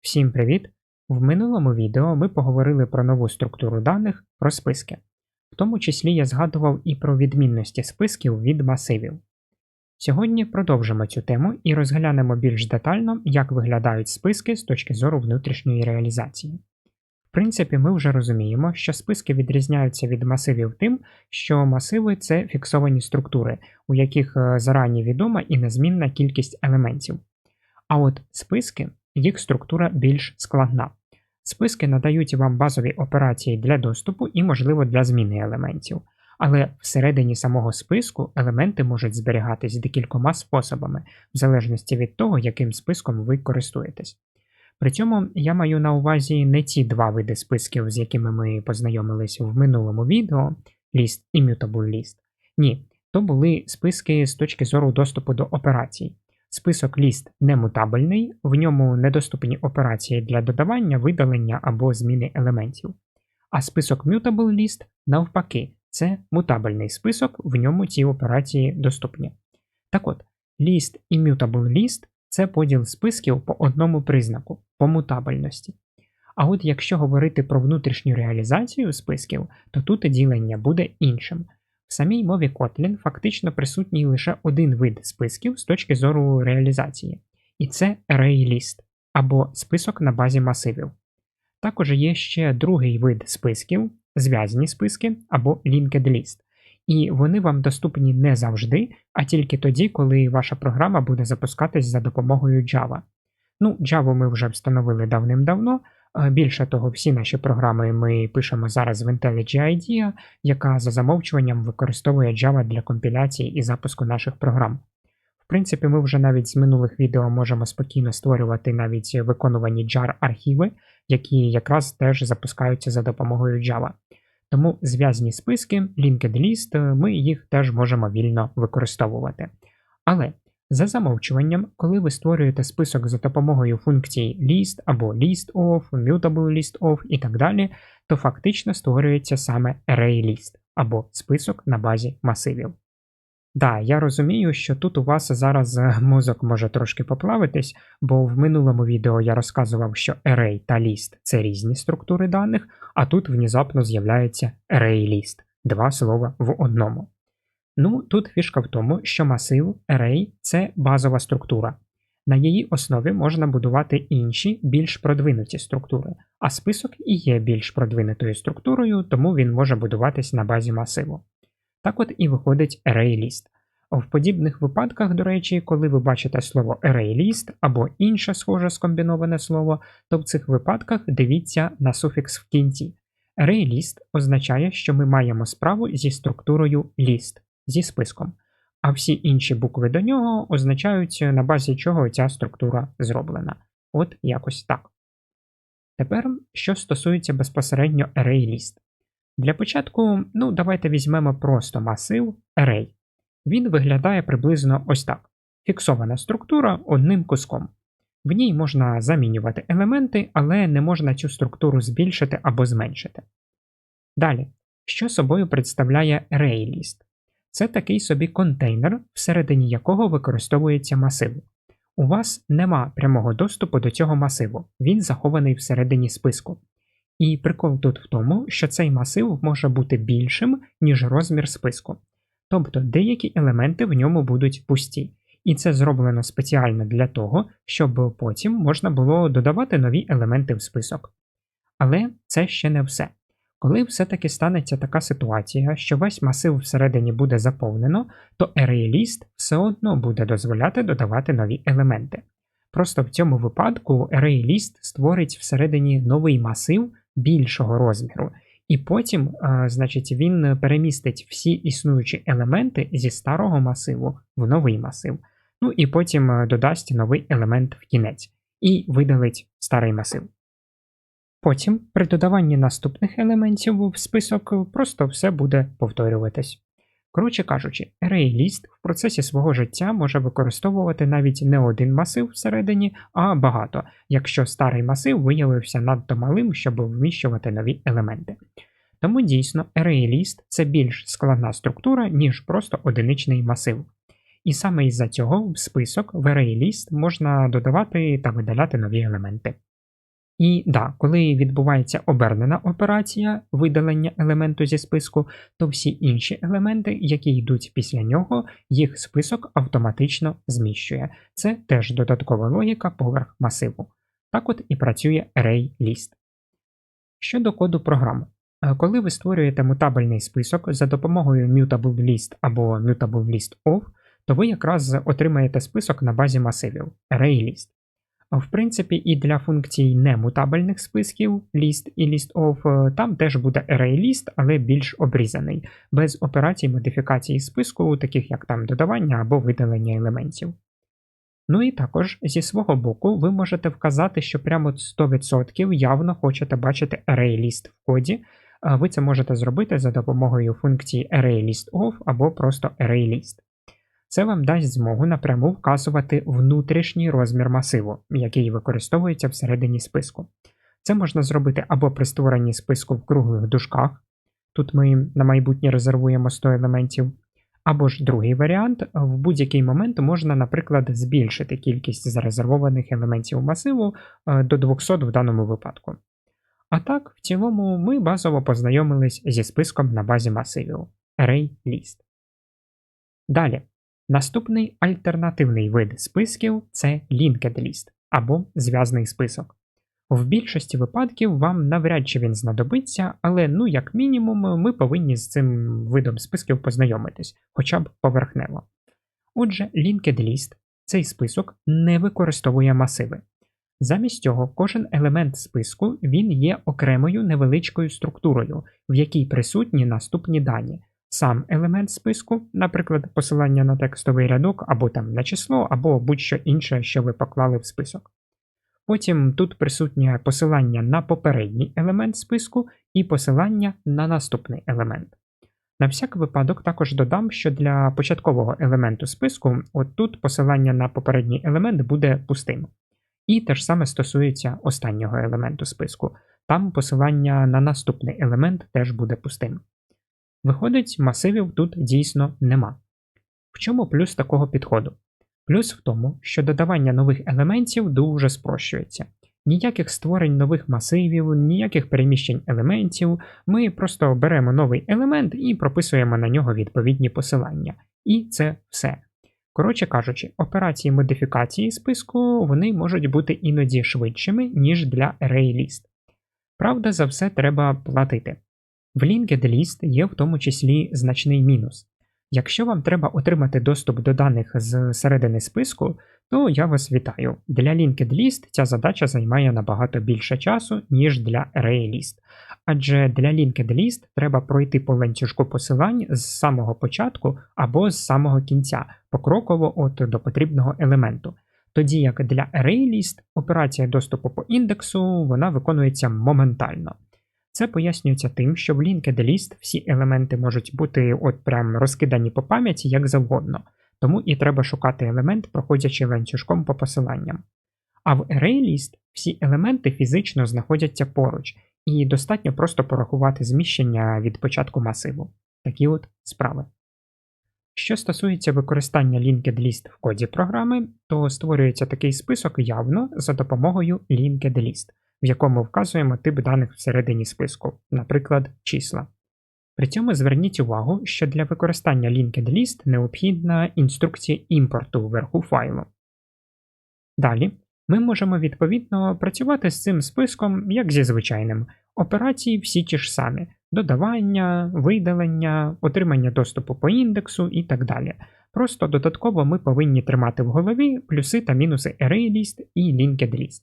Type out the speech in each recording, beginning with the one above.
Всім привіт! В минулому відео ми поговорили про нову структуру даних про списки. В тому числі я згадував і про відмінності списків від масивів. Сьогодні продовжимо цю тему і розглянемо більш детально, як виглядають списки з точки зору внутрішньої реалізації. В принципі, ми вже розуміємо, що списки відрізняються від масивів тим, що масиви це фіксовані структури, у яких е, зарані відома і незмінна кількість елементів. А от списки їх структура більш складна. Списки надають вам базові операції для доступу і, можливо, для зміни елементів. Але всередині самого списку елементи можуть зберігатись декількома способами, в залежності від того, яким списком ви користуєтесь. При цьому я маю на увазі не ті два види списків, з якими ми познайомилися в минулому відео list і mutable list. Ні, то були списки з точки зору доступу до операцій. Список ліст немутабельний, в ньому недоступні операції для додавання, видалення або зміни елементів. А список Mutable List, навпаки, це мутабельний список, в ньому ці операції доступні. Так от, list і Mutable List це поділ списків по одному признаку, по мутабельності. А от якщо говорити про внутрішню реалізацію списків, то тут ділення буде іншим. В самій мові Kotlin фактично присутній лише один вид списків з точки зору реалізації, і це array або список на базі масивів. Також є ще другий вид списків, зв'язні списки або linked list, і вони вам доступні не завжди, а тільки тоді, коли ваша програма буде запускатись за допомогою Java. Ну, Java ми вже встановили давним-давно. Більше того, всі наші програми ми пишемо зараз в IntelliJ IDEA, яка за замовчуванням використовує Java для компіляції і запуску наших програм. В принципі, ми вже навіть з минулих відео можемо спокійно створювати навіть виконувані jar архіви, які якраз теж запускаються за допомогою Java. Тому зв'язні списки, linked list, ми їх теж можемо вільно використовувати. Але за замовчуванням, коли ви створюєте список за допомогою функцій list або list_of, mutable list_of і так далі, то фактично створюється саме ArrayList або список на базі масивів. Да, я розумію, що тут у вас зараз е, мозок може трошки поплавитись, бо в минулому відео я розказував, що array та list це різні структури даних, а тут внезапно з'являється ArrayList, два слова в одному. Ну, тут фішка в тому, що масив array це базова структура. На її основі можна будувати інші більш продвинуті структури, а список і є більш продвинутою структурою, тому він може будуватись на базі масиву. Так от і виходить ArrayList. В подібних випадках, до речі, коли ви бачите слово ArrayList або інше схоже скомбіноване слово, то в цих випадках дивіться на суфікс в кінці. ArrayList означає, що ми маємо справу зі структурою list зі списком, а всі інші букви до нього означають, на базі чого ця структура зроблена. От якось так. Тепер, що стосується безпосередньо ArrayList. Для початку, ну, давайте візьмемо просто масив Array. Він виглядає приблизно ось так: фіксована структура одним куском. В ній можна замінювати елементи, але не можна цю структуру збільшити або зменшити. Далі, що собою представляє ArrayList? Це такий собі контейнер, всередині якого використовується масив. У вас нема прямого доступу до цього масиву, він захований всередині списку. І прикол тут в тому, що цей масив може бути більшим, ніж розмір списку. Тобто деякі елементи в ньому будуть пусті. І це зроблено спеціально для того, щоб потім можна було додавати нові елементи в список. Але це ще не все. Коли все-таки станеться така ситуація, що весь масив всередині буде заповнено, то ArrayList все одно буде дозволяти додавати нові елементи. Просто в цьому випадку ArrayList створить всередині новий масив більшого розміру, і потім, а, значить, він перемістить всі існуючі елементи зі старого масиву в новий масив. Ну і потім додасть новий елемент в кінець і видалить старий масив. Потім, при додаванні наступних елементів в список, просто все буде повторюватись. Коротше кажучи, ArrayList в процесі свого життя може використовувати навіть не один масив всередині, а багато, якщо старий масив виявився надто малим, щоб вміщувати нові елементи. Тому дійсно ArrayList – це більш складна структура, ніж просто одиничний масив. І саме із-за цього в список в ArrayList можна додавати та видаляти нові елементи. І да, коли відбувається обернена операція видалення елементу зі списку, то всі інші елементи, які йдуть після нього, їх список автоматично зміщує. Це теж додаткова логіка поверх масиву. Так от і працює ArrayList. Щодо коду програми. Е, коли ви створюєте мутабельний список за допомогою Mutable List або Mutable List то ви якраз отримаєте список на базі масивів ArrayList. В принципі, і для функцій немутабельних списків list і list-of, е, там теж буде ArrayList, але більш обрізаний, без операцій модифікації списку, таких як там додавання або видалення елементів. Ну і також зі свого боку ви можете вказати, що прямо 100% явно хочете бачити ArrayList в коді. Ви це можете зробити за допомогою функції ArrayListOf або просто ArrayList. Це вам дасть змогу напряму вказувати внутрішній розмір масиву, який використовується всередині списку. Це можна зробити або при створенні списку в круглих дужках, тут ми на майбутнє резервуємо 100 елементів, або ж другий варіант, в будь-який момент можна, наприклад, збільшити кількість зарезервованих елементів масиву е, до 200 в даному випадку. А так, в цілому, ми базово познайомились зі списком на базі масивів ArrayList. Далі, Наступний альтернативний вид списків це linked list або зв'язний список. В більшості випадків вам навряд чи він знадобиться, але, ну, як мінімум, ми повинні з цим видом списків познайомитись, хоча б поверхнево. Отже, linked list цей список не використовує масиви. Замість цього, кожен елемент списку він є окремою невеличкою структурою, в якій присутні наступні дані, сам елемент списку, наприклад, посилання на текстовий рядок, або там на число, або будь-що інше, що ви поклали в список. Потім тут присутнє посилання на попередній елемент списку і посилання на наступний елемент. На всяк випадок також додам, що для початкового елементу списку, от тут посилання на попередній елемент буде пустим. І те ж саме стосується останнього елементу списку. Там посилання на наступний елемент теж буде пустим. Виходить, масивів тут дійсно нема. В чому плюс такого підходу? Плюс в тому, що додавання нових елементів дуже спрощується. Ніяких створень нових масивів, ніяких переміщень елементів, ми просто беремо новий елемент і прописуємо на нього відповідні посилання. І це все. Коротше кажучи, операції модифікації списку вони можуть бути іноді швидшими, ніж для ArrayList. Правда, за все треба платити. В Linked List є в тому числі значний мінус. Якщо вам треба отримати доступ до даних з середини списку, то я вас вітаю. Для Linked List ця задача займає набагато більше часу, ніж для ArrayList. Адже для Linked List треба пройти по ланцюжку посилань з самого початку або з самого кінця, покроково от до потрібного елементу. Тоді як для ArrayList операція доступу по індексу вона виконується моментально. Це пояснюється тим, що в linked list всі елементи можуть бути от прям розкидані по пам'яті як завгодно, тому і треба шукати елемент, проходячи ланцюжком по посиланням. А в ArrayList всі елементи фізично знаходяться поруч, і достатньо просто порахувати зміщення від початку масиву. Такі от справи. Що стосується використання linked list в коді програми, то створюється такий список явно за допомогою linked list в якому вказуємо тип даних всередині списку, наприклад, числа. При цьому зверніть увагу, що для використання linked list необхідна інструкція імпорту вверху файлу. Далі ми можемо відповідно працювати з цим списком, як зі звичайним. Операції всі ті ж самі: додавання, видалення, отримання доступу по індексу і так далі. Просто додатково ми повинні тримати в голові плюси та мінуси ArrayList і linked list.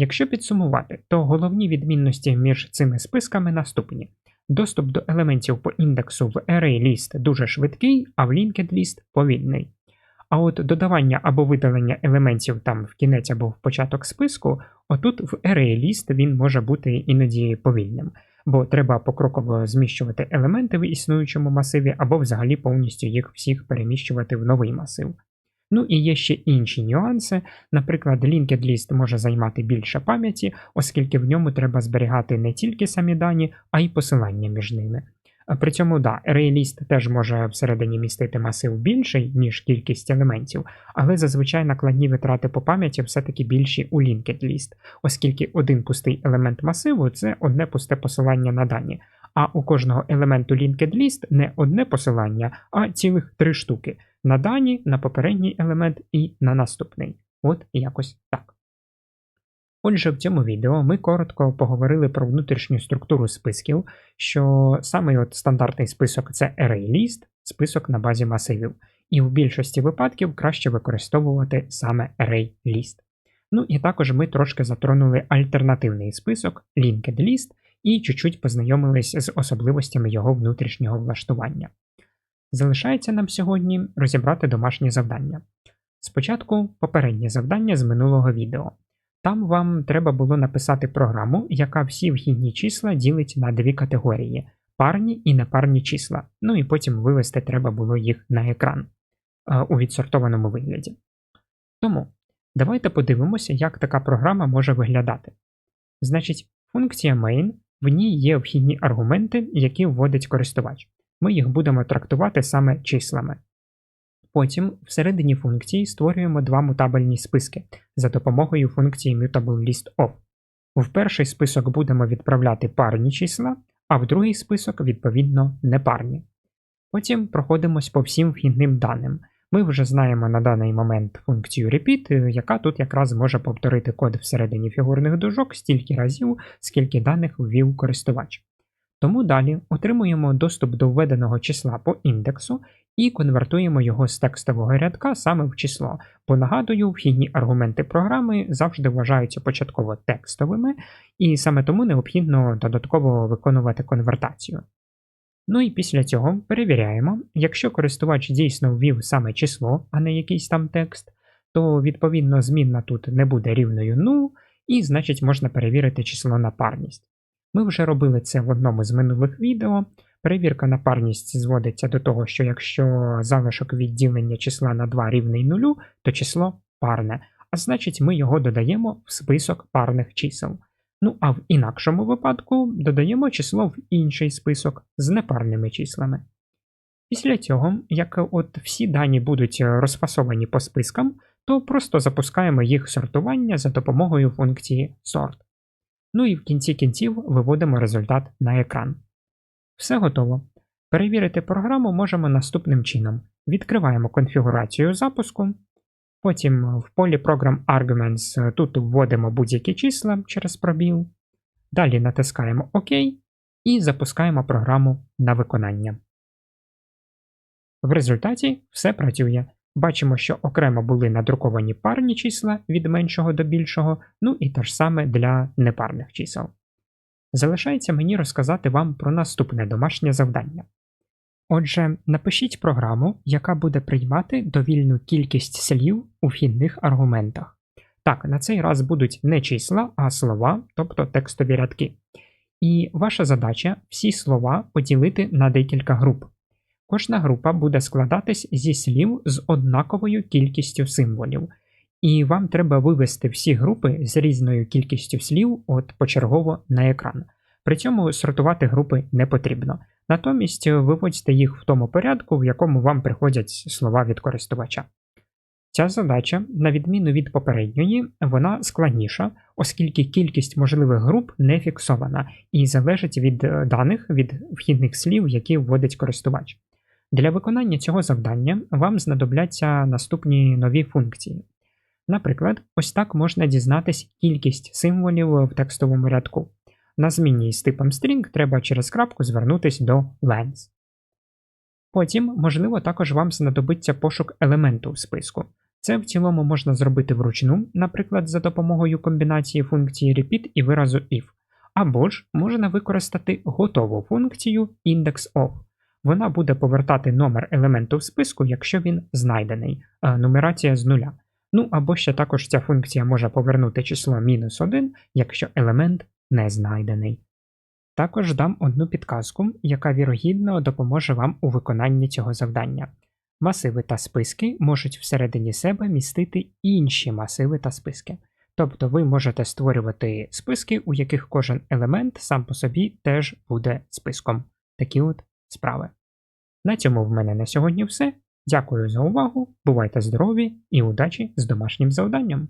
Якщо підсумувати, то головні відмінності між цими списками наступні. Доступ до елементів по індексу в ArrayList дуже швидкий, а в Linked List повільний. А от додавання або видалення елементів там в кінець або в початок списку, отут в ArrayList він може бути іноді повільним, бо треба покроково зміщувати елементи в існуючому масиві, або взагалі повністю їх всіх переміщувати в новий масив. Ну і є ще інші нюанси. Наприклад, linked list може займати більше пам'яті, оскільки в ньому треба зберігати не тільки самі дані, а й посилання між ними. При цьому, да, ArrayList теж може всередині містити масив більший, ніж кількість елементів, але зазвичай накладні витрати по пам'яті все-таки більші у linked list, оскільки один пустий елемент масиву це одне пусте посилання на дані. А у кожного елементу linked list не одне посилання, а цілих три штуки на дані, на попередній елемент і на наступний. От якось так. Отже, в цьому відео ми коротко поговорили про внутрішню структуру списків, що саме от стандартний список це ArrayList, список на базі масивів, і в більшості випадків краще використовувати саме ArrayList. Ну і також ми трошки затронули альтернативний список Linked List і чуть-чуть познайомились з особливостями його внутрішнього влаштування. Залишається нам сьогодні розібрати домашні завдання. Спочатку попереднє завдання з минулого відео. Там вам треба було написати програму, яка всі вхідні числа ділить на дві категорії парні і непарні числа. Ну і потім вивести треба було їх на екран у відсортованому вигляді. Тому давайте подивимося, як така програма може виглядати. Значить, функція main, в ній є вхідні аргументи, які вводить користувач. Ми їх будемо трактувати саме числами. Потім всередині функції створюємо два мутабельні списки за допомогою функції MutableListOf. В перший список будемо відправляти парні числа, а в другий список, відповідно, непарні. Потім проходимось по всім вхідним даним. Ми вже знаємо на даний момент функцію repeat, яка тут якраз може повторити код всередині фігурних дужок стільки разів, скільки даних ввів користувач. Тому далі отримуємо доступ до введеного числа по індексу і конвертуємо його з текстового рядка саме в число, бо нагадую, вхідні аргументи програми завжди вважаються початково текстовими, і саме тому необхідно додатково виконувати конвертацію. Ну і після цього перевіряємо, якщо користувач дійсно ввів саме число, а не якийсь там текст, то відповідно змінна тут не буде рівною 0, і значить можна перевірити число на парність. Ми вже робили це в одному з минулих відео. Перевірка на парність зводиться до того, що якщо залишок відділення числа на 2 рівний нулю, то число парне, а значить ми його додаємо в список парних чисел. Ну а в інакшому випадку додаємо число в інший список з непарними числами. Після цього, як от всі дані будуть розфасовані по спискам, то просто запускаємо їх сортування за допомогою функції sort. Ну і в кінці кінців виводимо результат на екран. Все готово. Перевірити програму можемо наступним чином. Відкриваємо конфігурацію запуску. Потім в полі Program Arguments тут вводимо будь-які числа через пробіл. Далі натискаємо ОК і запускаємо програму на виконання. В результаті все працює. Бачимо, що окремо були надруковані парні числа від меншого до більшого, ну і те ж саме для непарних чисел. Залишається мені розказати вам про наступне домашнє завдання. Отже, напишіть програму, яка буде приймати довільну кількість слів у вхідних аргументах. Так, на цей раз будуть не числа, а слова, тобто текстові рядки. І ваша задача всі слова поділити на декілька груп. Кожна група буде складатись зі слів з однаковою кількістю символів, і вам треба вивести всі групи з різною кількістю слів от почергово на екран. При цьому сортувати групи не потрібно. Натомість виводьте їх в тому порядку, в якому вам приходять слова від користувача. Ця задача, на відміну від попередньої, вона складніша, оскільки кількість можливих груп не фіксована і залежить від даних від вхідних слів, які вводить користувач. Для виконання цього завдання вам знадобляться наступні нові функції. Наприклад, ось так можна дізнатись кількість символів в текстовому рядку. На зміні з типом string треба через крапку звернутися до lens. Потім, можливо, також вам знадобиться пошук елементу в списку. Це в цілому можна зробити вручну, наприклад, за допомогою комбінації функції repeat і виразу if. Або ж можна використати готову функцію indexOf. Вона буде повертати номер елементу в списку, якщо він знайдений, нумерація з нуля. Ну або ще також ця функція може повернути число мінус 1, якщо елемент не знайдений. Також дам одну підказку, яка вірогідно допоможе вам у виконанні цього завдання. Масиви та списки можуть всередині себе містити інші масиви та списки. Тобто ви можете створювати списки, у яких кожен елемент сам по собі теж буде списком. Такі от справи. На цьому в мене на сьогодні все. Дякую за увагу, бувайте здорові і удачі з домашнім завданням!